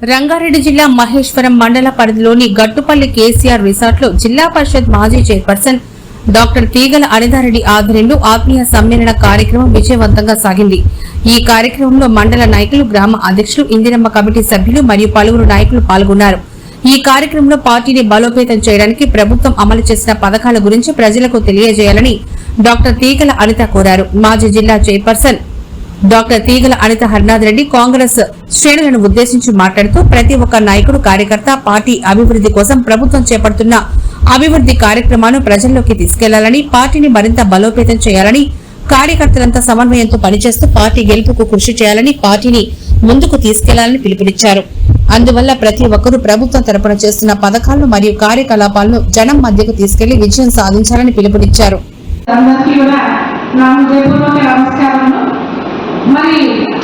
రంగారెడ్డి జిల్లా మహేశ్వరం మండల పరిధిలోని గట్టుపల్లి కేసీఆర్ రిసార్ట్లో జిల్లా పరిషత్ మాజీ చైర్పర్సన్ డాక్టర్ తీగల అనిదారెడ్డి ఆధ్వర్యంలో ఆత్మీయ సమ్మేళన కార్యక్రమం విజయవంతంగా సాగింది. ఈ కార్యక్రమంలో మండల నాయకులు గ్రామ అధ్యక్షులు ఇందిరమ్మ కమిటీ సభ్యులు మరియు పలువురు నాయకులు పాల్గొన్నారు. ఈ కార్యక్రమంలో పార్టీని బలోపేతం చేయడానికి ప్రభుత్వం అమలు చేసిన పథకాల గురించి ప్రజలకు తెలియజేయాలని డాక్టర్ తీగల అనిత కోరారు. మాజీ జిల్లా చైర్పర్సన్ డాక్టర్ తీగల అనిత హర్నాథ్ రెడ్డి కాంగ్రెస్ శ్రేణులను ఉద్దేశించి మాట్లాడుతూ ప్రతి ఒక్క నాయకుడు కార్యకర్త పార్టీ అభివృద్ధి కోసం ప్రభుత్వం చేపడుతున్న అభివృద్ధి కార్యక్రమాలను ప్రజల్లోకి తీసుకెళ్ళాలని పార్టీని మరింత బలోపేతం చేయాలని కార్యకర్తలంతా సమన్వయంతో పనిచేస్తూ పార్టీ గెలుపుకు కృషి చేయాలని పార్టీని ముందుకు తీసుకెళ్ళాలని పిలుపునిచ్చారు. అందువల్ల ప్రతి ఒక్కరూ ప్రభుత్వం తరపున చేస్తున్న పథకాలను మరియు కార్యకలాపాలను జనం మధ్యకు తీసుకెళ్ళి విజయం సాధించాలని పిలుపునిచ్చారు. అందరికీ మరి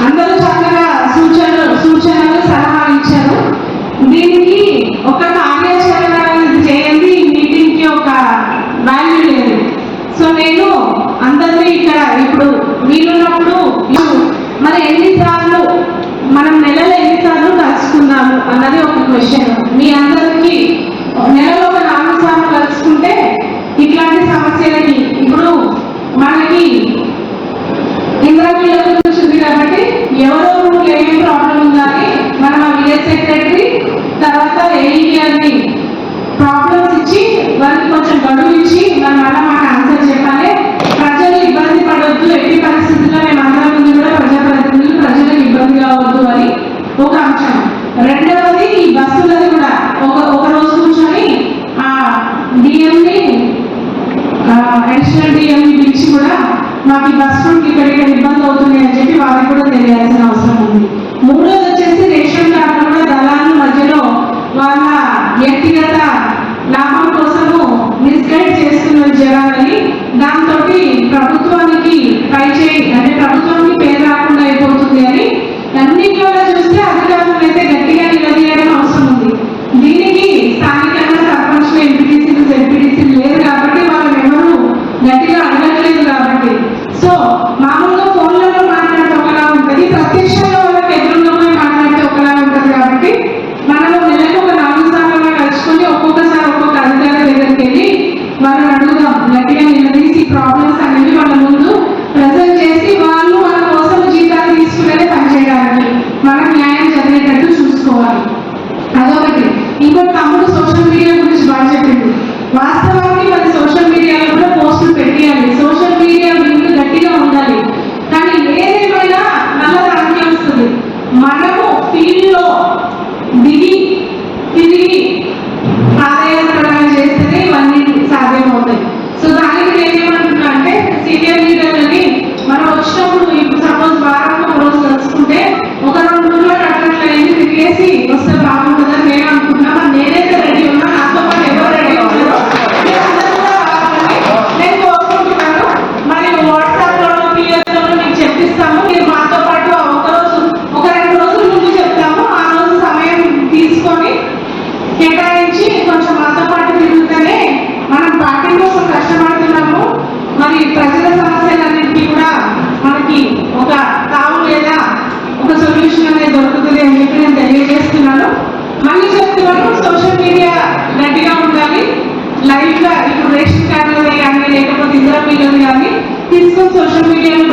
అందరూ చక్కగా సూచనలు సూచనలు సలహాలు ఇచ్చారు దీనికి ఒక కార్యాచరణ చేయండి ఈ మీటింగ్కి ఒక వాల్యూ లేదు. సో నేను అందరినీ ఇక్కడ ఇప్పుడు వీలున్నప్పుడు మరి ఎన్నిసార్లు మనం నెలలో ఎన్నిసార్లు కలుసుకున్నాము అన్నది ఒక క్వశ్చన్ మీ అందరికీ నెలలో ఒక నాలుగు సార్లు కలుసుకుంటే ఇట్లాంటి సమస్యలకి ఇప్పుడు మనకి ఇంద్రాజీల ఎవరో రూల్ ఏమేమి ప్రాబ్లం ఉందని మనం ఆ విలేజ్ సెక్రటరీ తర్వాత ఏఈఆర్ని ప్రాబ్లమ్స్ ఇచ్చి వారికి కొంచెం గడువు ఇచ్చి మనం అలా మాట ఆన్సర్ చెప్పాలి. ప్రజలు ఇబ్బంది పడవద్దు ఎట్టి పరిస్థితుల్లో మేము అందరం ముందు కూడా ప్రజాప్రతినిధులు ప్రజలకు ఇబ్బంది కావద్దు అని ఒక అంశం రెండవది ఈ బస్సులది కూడా ఒక ఒక రోజు కూర్చొని ఆ డిఎంని అడిషనల్ డిఎంని పిలిచి కూడా మాకు ఈ బస్ రూట్ ఇక్కడ ఇక్కడ ఇబ్బంది అవుతుంది అని చెప్పి వారికి కూడా తెలియాల్సిన అవసరం ఉంది. మూడోది వచ్చేసి రేషన్ కార్డు కూడా దళాల మధ్యలో వాళ్ళ వ్యక్తిగత లాభం కోసము మిస్గైడ్ చేస్తున్న జనాలని దాంతో ప్రభుత్వానికి పై చేయి అంటే ప్రభుత్వానికి పేరు రాకుండా అయిపోతుంది అని అన్నిట్లో చూస్తే అధికారులు అయితే వాస్తవానికి మన సోషల్ మీడియాలో కూడా పోస్టులు పెట్టేయాలి. సోషల్ మీడియా లింక్ గట్టిగా ఉండాలి. కానీ ఏదేమైనా నల్ల దానికి వస్తుంది. మన మళ్ళీ సోషల్ మీడియా గట్టిగా ఉండాలి. లైవ్గా ఇప్పుడు రేషన్ కార్డులది కానీ లేకపోతే ఇతర పిల్లలు కానీ తీసుకొని సోషల్ మీడియాలో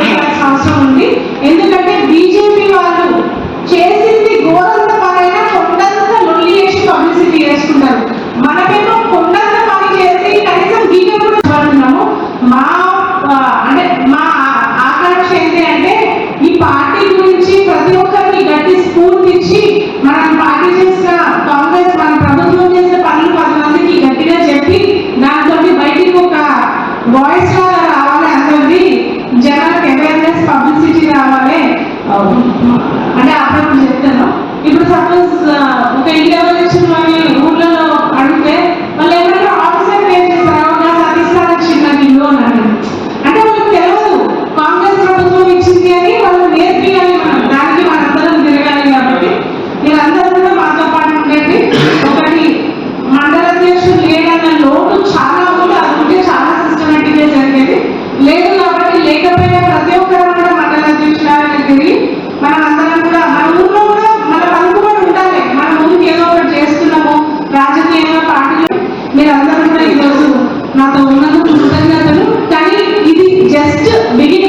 just begin